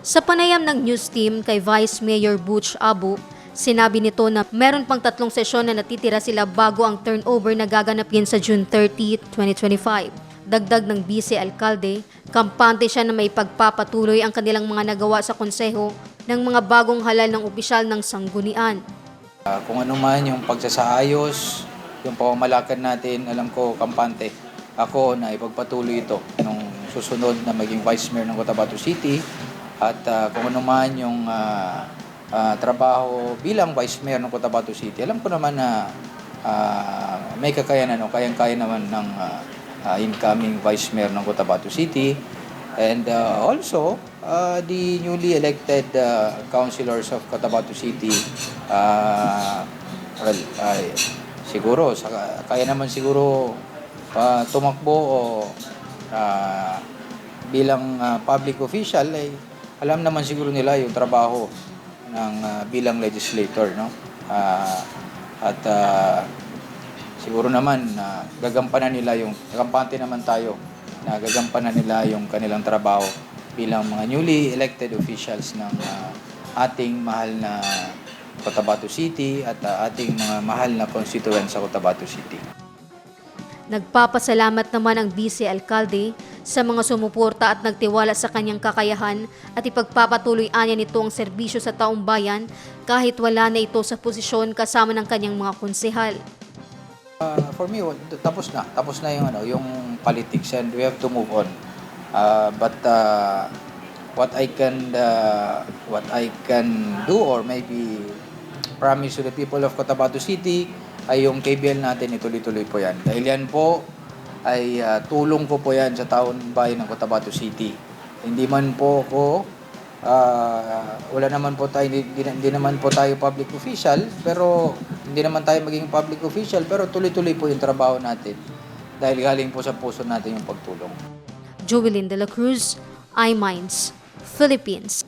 Sa panayam ng news team kay Vice Mayor Butch Abu, sinabi nito na meron pang tatlong sesyon na natitira sila bago ang turnover na gaganapin sa June 30, 2025. Dagdag ng Vice Alcalde, kampante siya na may pagpapatuloy ang kanilang mga nagawa sa konseho ng mga bagong halal ng opisyal ng sanggunian. Ah, kung ano man yung pagsasaayos, yung pamamalakad natin, alam ko, kampante, ako na ipagpatuloy ito nung susunod na maging Vice Mayor ng Cotabato City at ah, kung ano man yung ah, ah, trabaho bilang Vice Mayor ng Cotabato City, alam ko naman na ah, may kakayanan o kayang-kaya naman ng ah, ah, incoming Vice Mayor ng Cotabato City. And ah, also ah, the newly elected ah, councilors of Cotabato City ah, well, ay, siguro saka, kaya naman siguro ah, tumakbo o ah, bilang ah, public official ay alam naman siguro nila yung trabaho ng ah, bilang legislator no Ah, at ah, siguro naman na gagampanan nila yung kampante naman tayo na gagampanan nila yung kanilang trabaho bilang mga newly elected officials ng ah, ating mahal na Cotabato City at ah, ating mga mahal na constituents sa Cotabato City. Nagpapasalamat naman ang Vice Alcalde sa mga sumuporta at nagtiwala sa kanyang kakayahan at ipagpapatuloy anya nito ang serbisyo sa taong bayan kahit wala na ito sa posisyon kasama ng kanyang mga konsehal. Uh, for me, tapos na. Tapos na yung, ano, yung politics and we have to move on. Uh, but uh, what I can uh, what I can do or maybe promise to the people of Cotabato City ay yung KBL natin ituloy-tuloy po yan. Dahil yan po ay uh, tulong ko po yan sa taon bayan ng Cotabato City. Hindi man po ako Ah, wala naman po tayo, hindi, hindi naman po tayo public official, pero hindi naman tayo maging public official, pero tuloy-tuloy po yung trabaho natin dahil galing po sa puso natin yung pagtulong. Jovelyn De La Cruz, iMinds, Philippines.